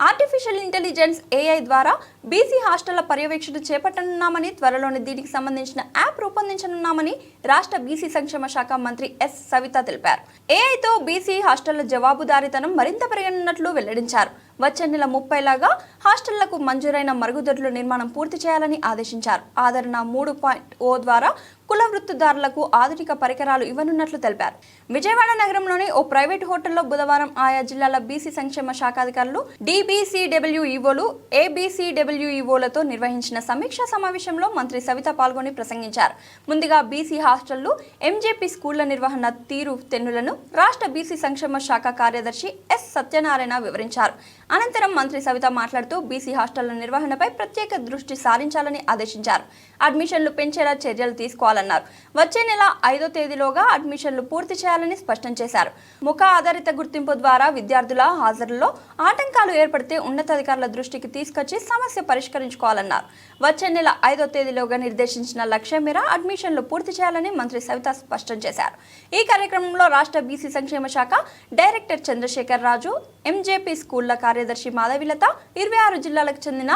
Artificial intelligence AI ద్వారా BC హాస్టళ్ళ పర్యవేక్షణ చేపట్టనున్నామని త్వరలోనే దీనికి సంబంధించిన యాప్ రూపొందించనున్నామని రాష్ట్ర బీసీ సంక్షేమ శాఖ మంత్రి ఎస్ సవిత తెలిపారు. ఏఐతో బీసీ హాస్టళ్ళ జవాబుదారీతనం మరింత పెరగనున్నట్లు వెల్లడించారు. వచ్చే నెల ముప్పై లాగా హాస్టళ్ళకు మంజూరైన మరుగుదొడ్ల నిర్మాణం పూర్తి చేయాలని ఆదేశించారు. ఆదరణ మూడు పాయింట్ ఓ ద్వారా కుల వృత్తిదారులకు ఆధునిక పరికరాలు ఇవ్వనున్నట్లు తెలిపారు. విజయవాడ నగరంలోని ఓ ప్రైవేట్ హోటల్లో బుధవారం ఆయా జిల్లాల బీసీ సంక్షేమ శాఖాధికారులు డీబీసీడబ్ల్యూఈఓలు ఏబీసీడబ్ల్యూఈఓలతో నిర్వహించిన సమీక్షా సమావేశంలో మంత్రి సవిత పాల్గొని ప్రసంగించారు. ముందుగా బీసీ హాస్టళ్ళు ఎంజేపీ స్కూళ్ళ నిర్వహణ తీరు తెన్నులను రాష్ట్ర బీసీ సంక్షేమ శాఖ కార్యదర్శి ఎస్ సత్యనారాయణ వివరించారు. అనంతరం మంత్రి సవిత మాట్లాడుతూ బీసీ హాస్టళ్ళ నిర్వహణపై ప్రత్యేక దృష్టి సారించాలని ఆదేశించారు. అడ్మిషన్లు పెంచేలా చర్యలు తీసుకోవాలన్నారు. వచ్చే నెల ఐదో తేదీలోగా అడ్మిషన్లు పూర్తి చేయాలని స్పష్టం చేశారు. ముఖ ఆధారిత గుర్తింపు ద్వారా విద్యార్థుల హాజరులో ఆటంకాలు ఏర్పడితే ఉన్నతాధికారుల దృష్టికి తీసుకొచ్చి సమస్య పరిష్కరించుకోవాలన్నారు. వచ్చే నెల ఐదో తేదీలోగా నిర్దేశించిన లక్ష్యం మేర అడ్మిషన్లు పూర్తి చేయాలని మంత్రి సవిత స్పష్టం చేశారు. ఈ కార్యక్రమంలో రాష్ట్ర బీసీ సంక్షేమ శాఖ డైరెక్టర్ చంద్రశేఖర్ రాజు ఎంజేపీ స్కూళ్ళ కార్యదర్శి మాధవిలత. ఇరవై ఆరు జిల్లాలకు చెందిన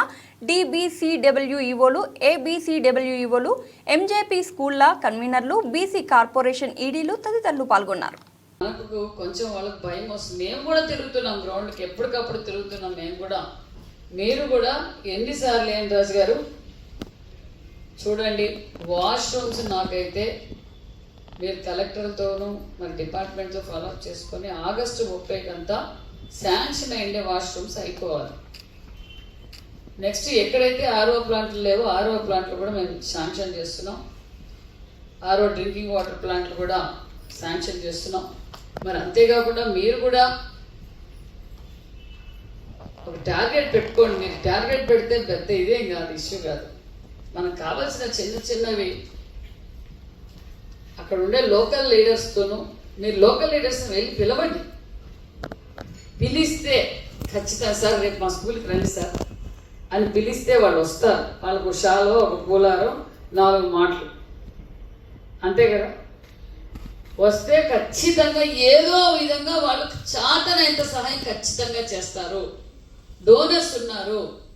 డిబిసిడబ్ల్యూఈఓలు ఏబిసిడబ్ల్యూఈఓలు ఎంజేపీ స్కూళ్ళ కన్వీనర్లు బీసీ కార్పొరేషన్ ఈడీలు తదితరులు పాల్గొన్నారు. మనకు కొంచెం వాళ్ళకి భయం వస్తుంది. మేము కూడా తిరుగుతున్నాం గ్రౌండ్కి. ఎప్పటికప్పుడు తిరుగుతున్నాం మేము కూడా. మీరు కూడా ఎన్నిసార్లు ఏం రాజు గారు? చూడండి వాష్రూమ్స్ నాకైతే మీరు కలెక్టర్తోనూ మరి డిపార్ట్మెంట్తో ఫాలోఅప్ చేసుకొని ఆగస్టు ముప్పైకంతా శాంక్షన్ అయ్యే వాష్రూమ్స్ అయిపోవాలి. నెక్స్ట్ ఎక్కడైతే ఆర్ఓ ప్లాంట్లు లేవో ఆర్ఓ ప్లాంట్లు కూడా మేము శాంక్షన్ చేస్తున్నాం. ఆర్ఓ డ్రింకింగ్ వాటర్ ప్లాంట్లు కూడా శాంక్షన్ చేస్తున్నాం. మరి అంతేకాకుండా మీరు కూడా ఒక టార్గెట్ పెట్టుకోండి. మీరు టార్గెట్ పెడితే పెద్ద ఇదేం కాదు ఇష్యూ కాదు. మనకు కావాల్సిన చిన్న చిన్నవి అక్కడ ఉండే లోకల్ లీడర్స్తోనూ మీరు లోకల్ లీడర్స్ని వెళ్ళి పిలవండి. పిలిస్తే ఖచ్చితంగా సార్ రేపు మా స్కూల్కి రండి సార్ అని పిలిస్తే వాళ్ళు వస్తారు. వాళ్ళకు షాలో ఒక కూలారో నాలుగు మాటలు. అంతే కదా? వస్తే ఖచ్చితంగా ఏదో విధంగా వాళ్ళకి చాతనైనంత సహాయం ఖచ్చితంగా చేస్తారు. డోనర్స్ ఉన్నారు.